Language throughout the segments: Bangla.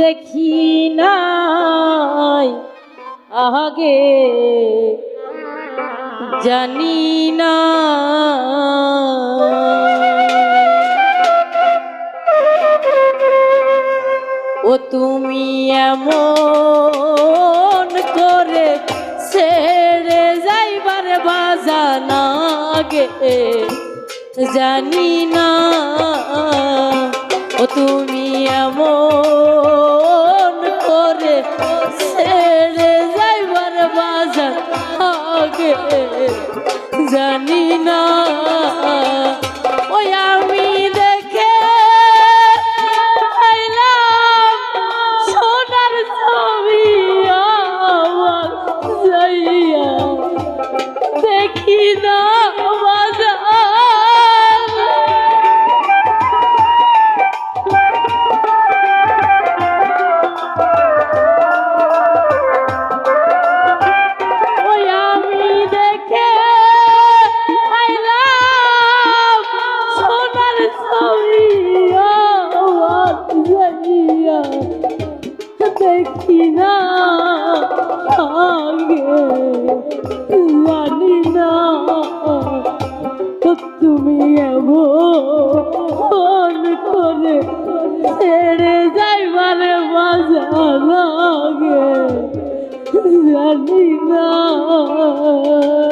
দেখি নাই। আগে জানি না। ও তুমি এমন করে ছেড়ে যাইবার বাজানা গে জানি না। ও তুমি এমন জানি না। না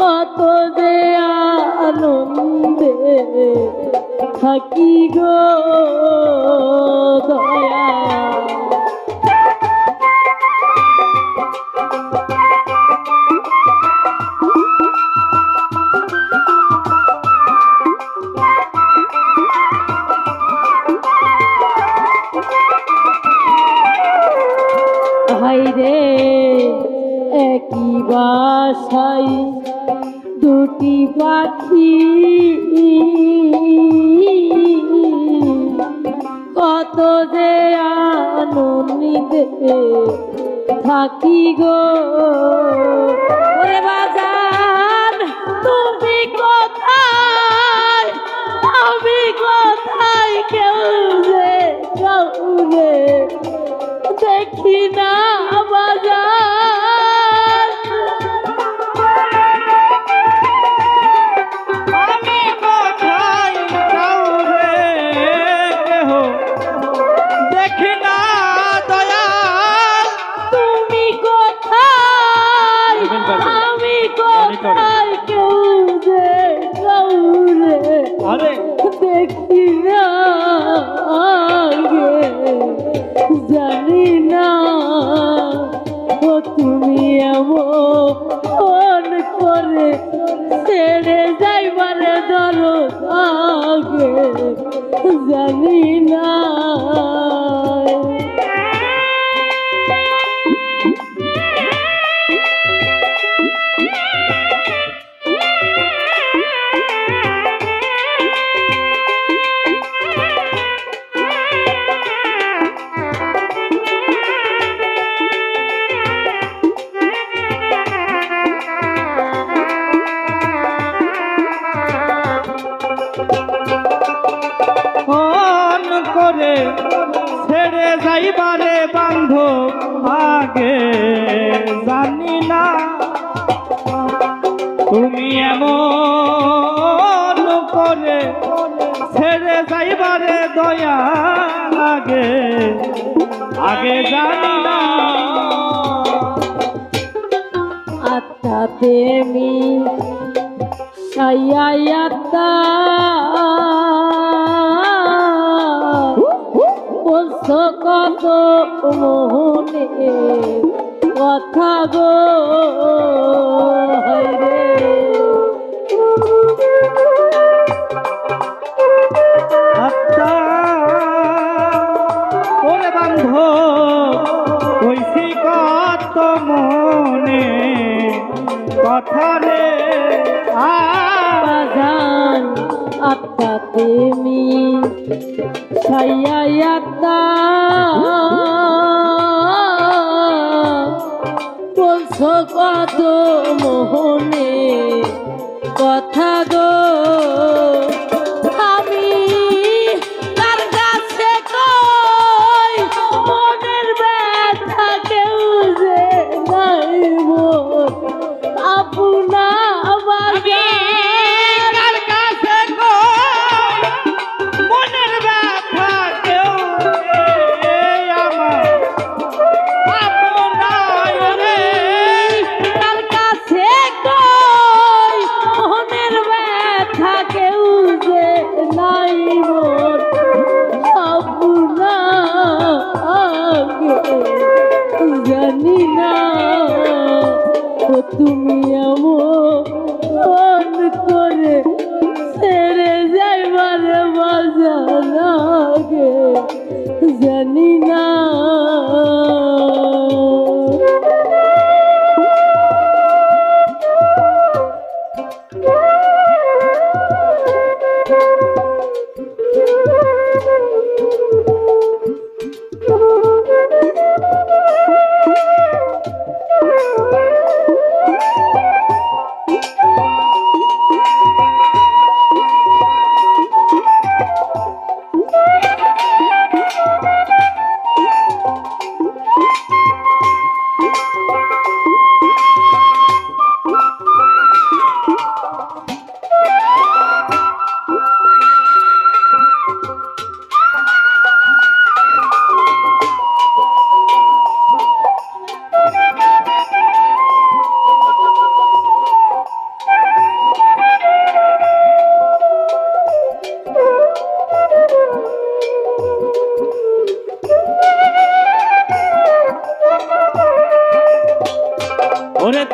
কত যে আনন্দে থাকি গো দয়া। বাসায় দুটি পাখি। কত যে আনন্দিতে থাকি গো। বাজার, তুমি কোথায়? আমি কোথায়? কেউ দেখি না। ছেড়ে যাইবারে দয়া লাগে। আগে জানি না আত্মাতে মি সাইয়াত্তা বলছো কত মোহনে কথা গো। কথা রে আ বাজান আত্মা তেমি ছাইয়াত্তা বলছো কত মোহনে কথা গো।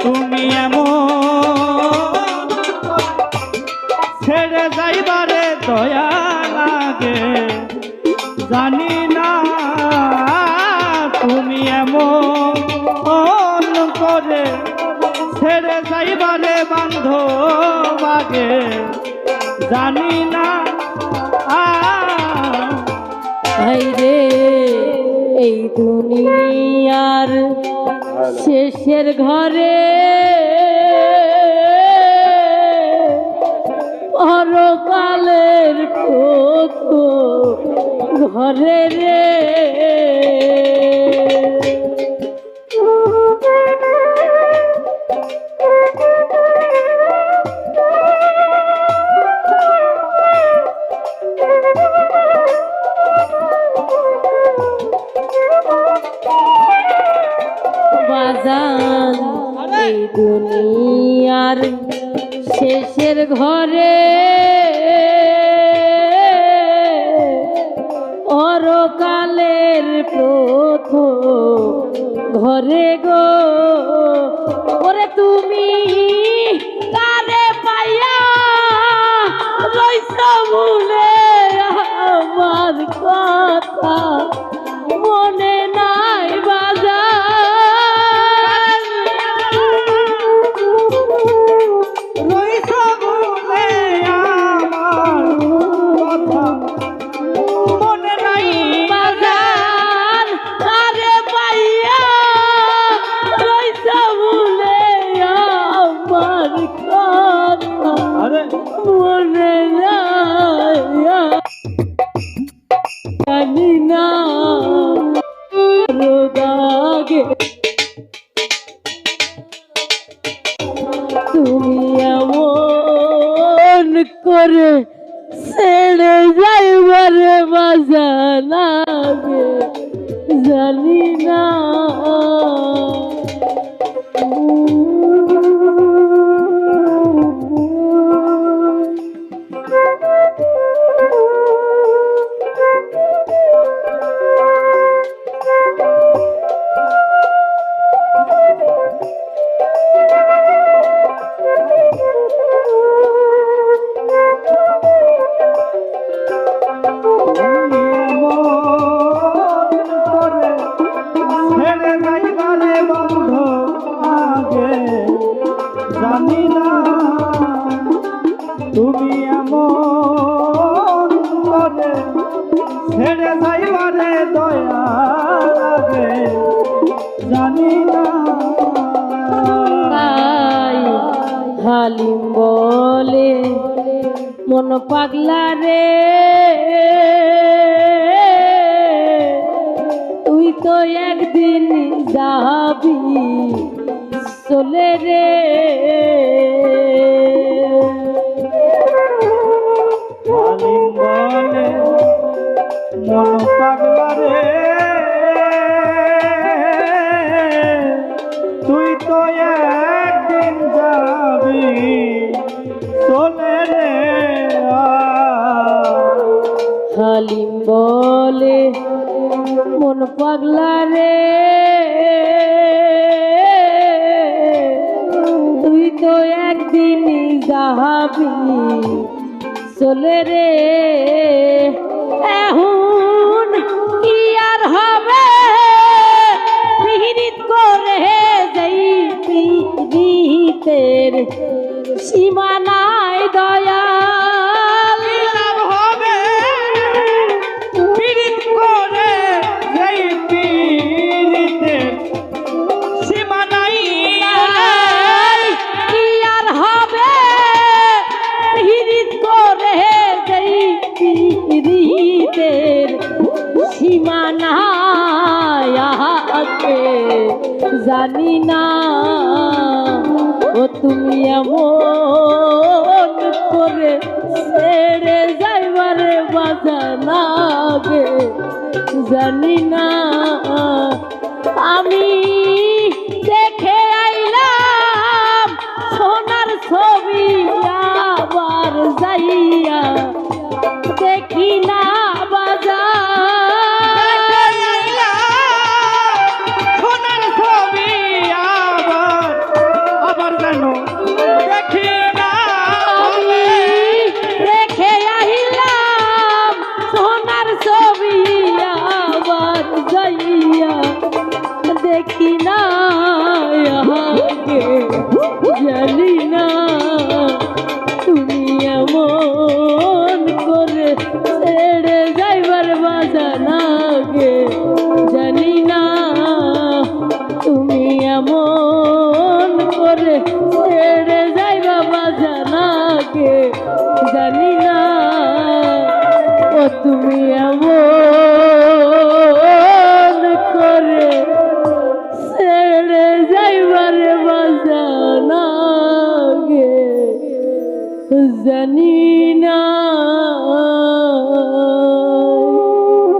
তুমি এমন ছেড়ে যাইবারে দয়া লাগে। জানি না তুমি এমন করে ছেড়ে যাইবারে বান্ধ বাগে জানি না ভাই রে, এই দুনিয়ার শেষের ঘরে পরকালের কত ঘরে রে তুমি কারে পাইয়া রইছ ভুলে না পাগলা রে। তুই তো একদিন যাবি চলে রে। সালিম বলে, মন পাগলা রে। তুই তো একদিন যাহাবি, চলে রে। এহন কি আর হবে? মিহিরিত করে যাই পৃথিবীতে সীমানা ও তুমি এমন করে ছেড়ে যাইবারে বাজা লাগে। জানি না আমি করে